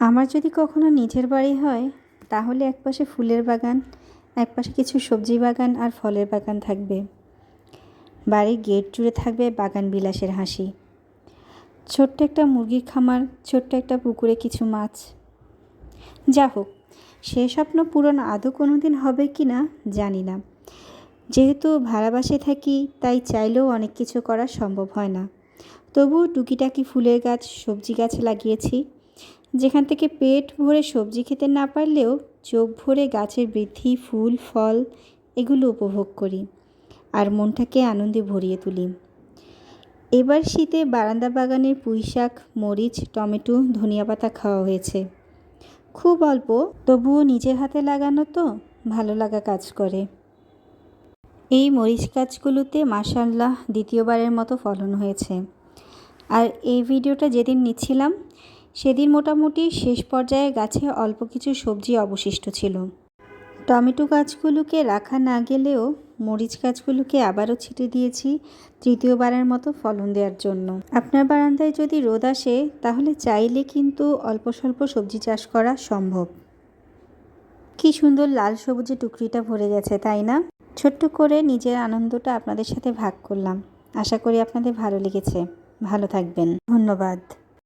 আমার যদি কখনো নিজের বাড়ি হয়, তাহলে একপাশে ফুলের বাগান একপাশে কিছু সবজি বাগান আর ফলের বাগান থাকবে। বাড়ির গেট জুড়ে থাকবে বাগান বিলাসের হাসি। ছোট্ট একটা মুরগির খামার, ছোট্ট একটা পুকুরে কিছু মাছ। যা হোক, সে স্বপ্ন পূরণ আদৌ কোনো দিন হবে কি না জানি না। যেহেতু ভাড়াবাসে থাকি, তাই চাইলেও অনেক কিছু করা সম্ভব হয় না। তবুও টুকিটাকি ফুলের গাছ, সবজি গাছ লাগিয়েছি। যেখান থেকে পেট ভরে সবজি খেতে না পারলেও চোখ ভরে গাছের বৃদ্ধি, ফুল, ফল এগুলো উপভোগ করি আর মনটাকে আনন্দে ভরিয়ে তুলি। এবার শীতে বারান্দা বাগানের পুঁই শাক মরিচ, টমেটো, ধনিয়া পাতা খাওয়া হয়েছে। খুব অল্প, তবুও নিজের হাতে লাগানো তো ভালো লাগা কাজ করে। এই মরিচ গাছগুলোতে মাসাল্লাহ দ্বিতীয়বারের মতো ফলন হয়েছে। আর এই ভিডিওটা যেদিন নিচ্ছিলাম সেদিন মোটামুটি শেষ পর্যায়ে গাছে অল্প কিছু সবজি অবশিষ্ট ছিল। টমেটো গাছগুলোকে রাখা না গেলেও মরিচ গাছগুলোকে আবারও ছিটে দিয়েছি তৃতীয়বারের মতো ফলন দেওয়ার জন্য। আপনার বারান্দায় যদি রোদ আসে, তাহলে চাইলে কিন্তু অল্প স্বল্প সবজি চাষ করা সম্ভব। কি সুন্দর লাল সবুজে টুকরিটা ভরে গেছে, তাই না? ছোট্ট করে নিজের আনন্দটা আপনাদের সাথে ভাগ করলাম। আশা করি আপনাদের ভালো লেগেছে। ভালো থাকবেন। ধন্যবাদ।